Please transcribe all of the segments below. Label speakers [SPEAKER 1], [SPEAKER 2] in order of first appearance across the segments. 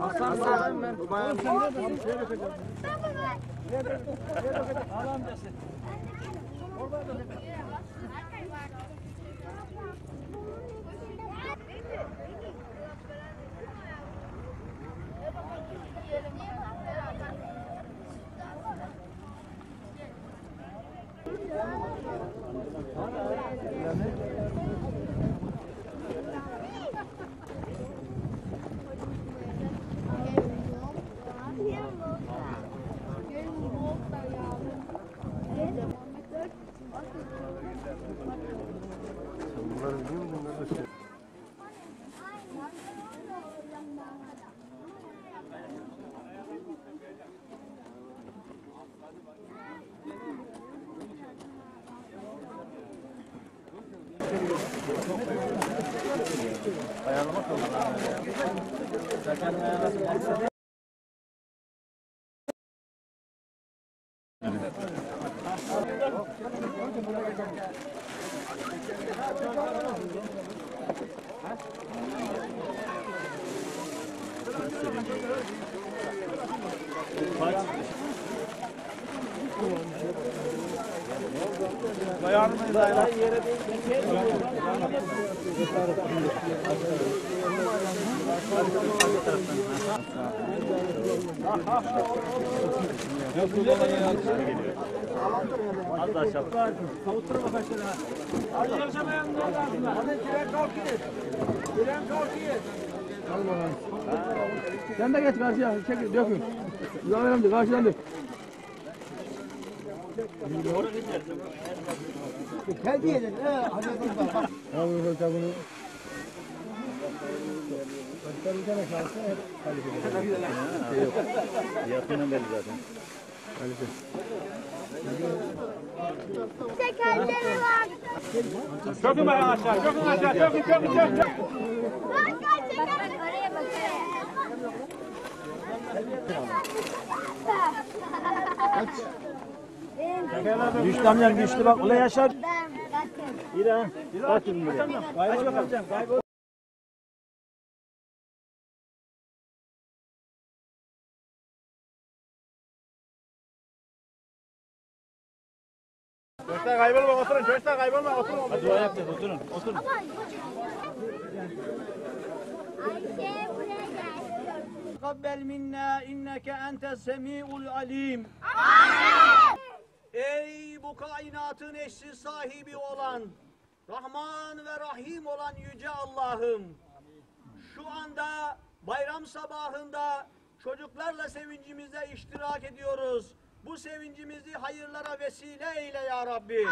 [SPEAKER 1] Hasan sağlayayım ben.
[SPEAKER 2] Sen de geç karşıya. Çek, dökün. Zafer amca karşıdan dök.
[SPEAKER 1] Gel diyelim. He, hadi bakalım.
[SPEAKER 2] Abi hoca bunu. Başka bir tane kalsa hep kalifiye.
[SPEAKER 3] Yakından belli zaten.
[SPEAKER 2] Kalifiye.
[SPEAKER 4] Tekerleri var.
[SPEAKER 2] Çökün bakalım aşağı. Çökün aşağı. Çökün çökün çökün.
[SPEAKER 4] Bak bak tekerleri. Oraya bak.
[SPEAKER 3] Güçlü amcam güçlü bak. Ula yaşar. İran. Bakın buraya.
[SPEAKER 2] Kaybol bakalım. Kaybol. Çocuklar kaybolma oturun. Çocuklar kaybolma oturun.
[SPEAKER 3] Hadi dua yapacağız. Oturun. Oturun.
[SPEAKER 4] Ayşe buraya gel.
[SPEAKER 1] Takabbel minna inneke entes semi'ul alim. Ey bu kainatın eşsiz sahibi olan, Rahman ve Rahim olan Yüce Allah'ım. Şu anda bayram sabahında çocuklarla sevincimize iştirak ediyoruz. Bu sevincimizi hayırlara vesile eyle ya Rabbi.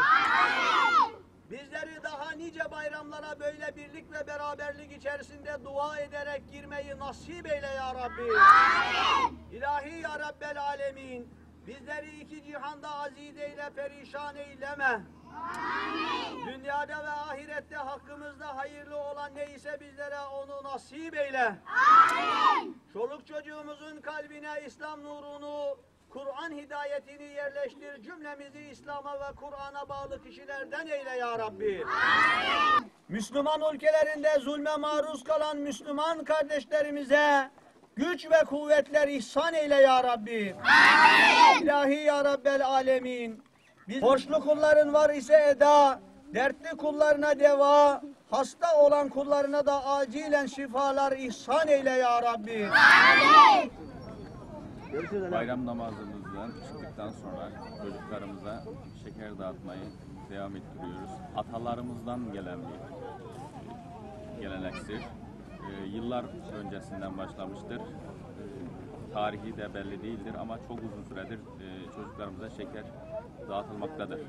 [SPEAKER 1] Bizleri daha nice bayramlara böyle birlik ve beraberlik içerisinde dua ederek girmeyi nasip eyle ya Rabbi. İlahi ya Rabbel Alemin. Bizleri iki cihanda aziz eyle, perişan eyleme. Dünyada ve ahirette hakkımızda hayırlı olan neyse bizlere onu nasip eyle. Çoluk çocuğumuzun kalbine İslam nurunu, Kur'an hidayetini yerleştir. Cümlemizi İslam'a ve Kur'an'a bağlı kişilerden eyle ya Rabbi. Müslüman ülkelerinde zulme maruz kalan Müslüman kardeşlerimize güç ve kuvvetler ihsan eyle ya Rabbi. İlahi ya Rabbel alemin. Biz borçlu kulların var ise eda, dertli kullarına deva, hasta olan kullarına da acilen şifalar ihsan eyle ya Rabbi.
[SPEAKER 5] Bayram namazımızdan çıktıktan sonra çocuklarımıza şeker dağıtmayı devam ettiriyoruz. Atalarımızdan gelen bir gelenektir. E, yıllar öncesinden başlamıştır. E, tarihi de belli değildir ama çok uzun süredir e, çocuklarımıza şeker dağıtılmaktadır.